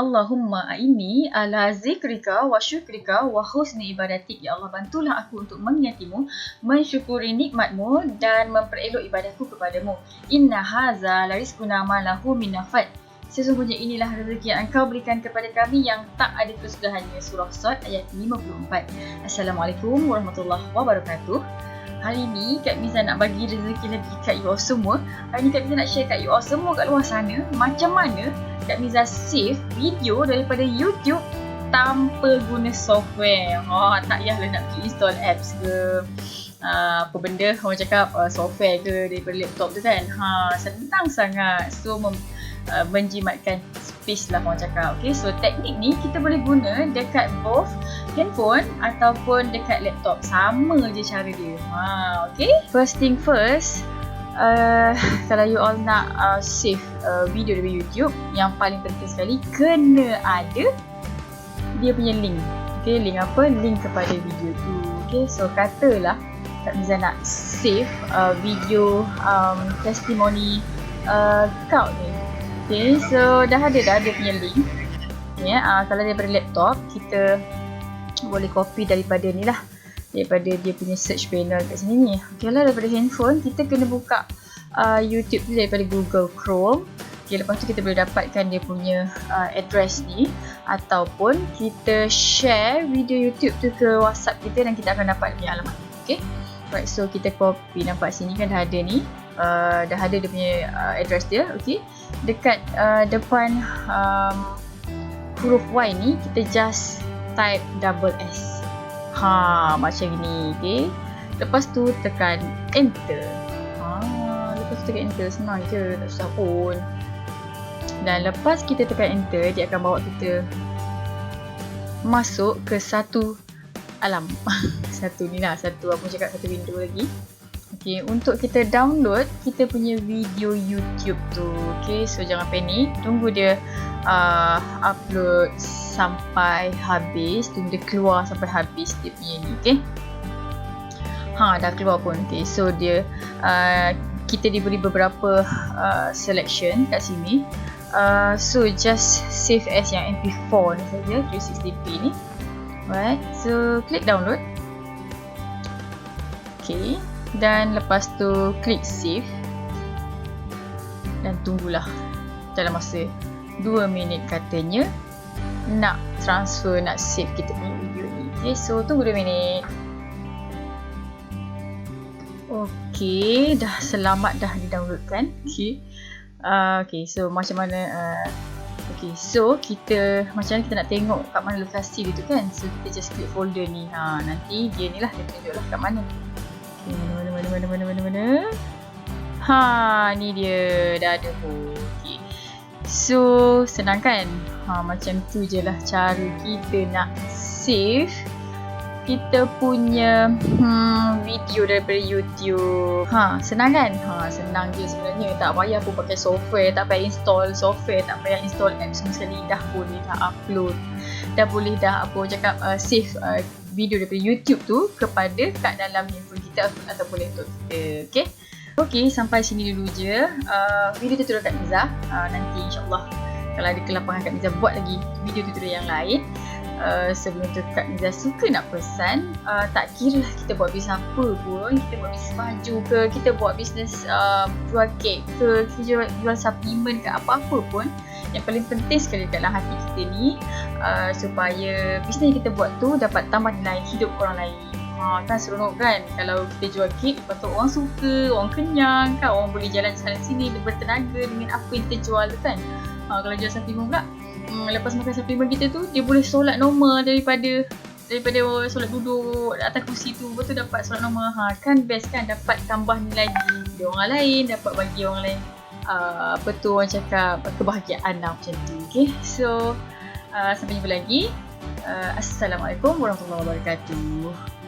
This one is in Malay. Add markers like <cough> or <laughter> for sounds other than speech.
Allahumma a'inni ala zikrika wa syukrika wa husni ibadatik. Ya Allah, bantulah aku untuk mengingatimu, mensyukuri nikmatmu dan memperelok ibadahku kepadamu. Inna haza larizkuna ma lahu min nafad. Sesungguhnya inilah rezeki yang engkau berikan kepada kami yang tak ada kesudahannya. Surah Sad ayat 54. Assalamualaikum warahmatullahi wabarakatuh. Hari ni Kak Miza nak bagi rezeki lagi kat you all semua. Hari ni Kak Miza nak share kat you all semua kat luar sana macam mana Kak Miza save video daripada YouTube tanpa guna software. Oh, tak payahlah nak pergi install apps ke uh, apa benda orang cakap uh, software ke daripada laptop tu kan. Ha, senang sangat. So mem, uh, menjimatkan space lah orang cakap. Okay, so teknik ni kita boleh guna dekat both handphone ataupun dekat laptop. Sama je cara dia. Ha, okay. First thing first, uh, <laughs> kalau you all nak uh, save uh, video dari YouTube yang paling penting sekali kena ada dia punya link okay, link apa? link kepada video tu okay, so katalah Kak Miza nak save uh, video um, testimoni uh, kau ni okay, so dah ada dah dia punya link okay, uh, kalau daripada laptop kita boleh copy daripada ni lah daripada dia punya search panel kat sini ni. Okay lah daripada handphone kita kena buka uh, YouTube tu daripada Google Chrome. Okay, lepas tu kita boleh dapatkan dia punya uh, address ni ataupun kita share video YouTube tu ke WhatsApp kita dan kita akan dapat punya alamat. Okay. Right, so kita copy nampak sini kan dah ada ni. Uh, dah ada dia punya uh, address dia. Okay. Dekat uh, depan um, huruf Y ni kita just type double S. Ha, macam ni, okey. Lepas tu tekan enter. Ha, lepas tu tekan enter senang je, tak susah pun. Dan lepas kita tekan enter, dia akan bawa kita masuk ke satu alam. <laughs> satu ni lah, satu apa cakap satu window lagi. Okay, untuk kita download kita punya video YouTube tu. Okay, so jangan panik. Tunggu dia uh, upload sampai habis. Tunggu dia keluar sampai habis dia punya ni okay? Ha dah keluar pun okay. So dia uh, kita diberi beberapa uh, selection kat sini. Uh, so just save as yang mp4 ni saja 360p ni. Alright so click download. Okay dan lepas tu click save dan tunggulah dalam masa 2 minit katanya nak transfer, nak save kita punya video ni. Okay, so tunggu 2 minit. Okay, dah selamat dah di-download kan. Okay. Uh, okay, so macam mana... Uh, okay, so kita... Macam mana kita nak tengok kat mana lokasi dia tu kan. So, kita just click folder ni. Ha, nanti dia ni lah, dia tunjuk lah kat mana. Okay, mana, mana, mana, mana, mana, mana. Ha, ni dia. Dah ada pun. Okay. So, senang kan? Ha, macam tu je lah cara kita nak save kita punya hmm, video daripada YouTube. Ha, senang kan? Ha, senang je sebenarnya. Tak payah pun pakai software, tak payah install software, tak payah install apps semua sekali. Dah boleh dah upload. Dah boleh dah apa cakap uh, save uh, video daripada YouTube tu kepada kat dalam handphone kita ataupun laptop kita. Okay? Okay, sampai sini dulu je. Uh, video tutorial kat Miza. Uh, nanti insyaAllah kalau ada kelapangan Kak Miza buat lagi video tutorial yang lain uh, sebelum tu Kak Miza suka nak pesan uh, tak kira lah kita buat bisnes apa pun. Kita buat bisnes baju ke kita buat bisnes uh, jual kek ke kita jual, jual suplemen ke apa-apa pun yang paling penting sekali dalam hati kita ni uh, supaya bisnes yang kita buat tu dapat tambah nilai hidup orang lain. Ha, kan seronok kan? Kalau kita jual kek lepas tu orang suka, orang kenyang kan? Orang boleh jalan sana sini bertenaga dengan apa yang kita jual tu kan? Ha, kalau jual supplement pula hmm, lepas makan supplement kita tu dia boleh solat normal daripada daripada solat duduk atas kursi tu. Betul dapat solat normal. Ha, kan best kan dapat tambah nilai di orang lain dapat bagi orang lain uh, apa tu orang cakap kebahagiaan lah macam tu okay so uh, sampai jumpa lagi. Uh, Assalamualaikum warahmatullahi wabarakatuh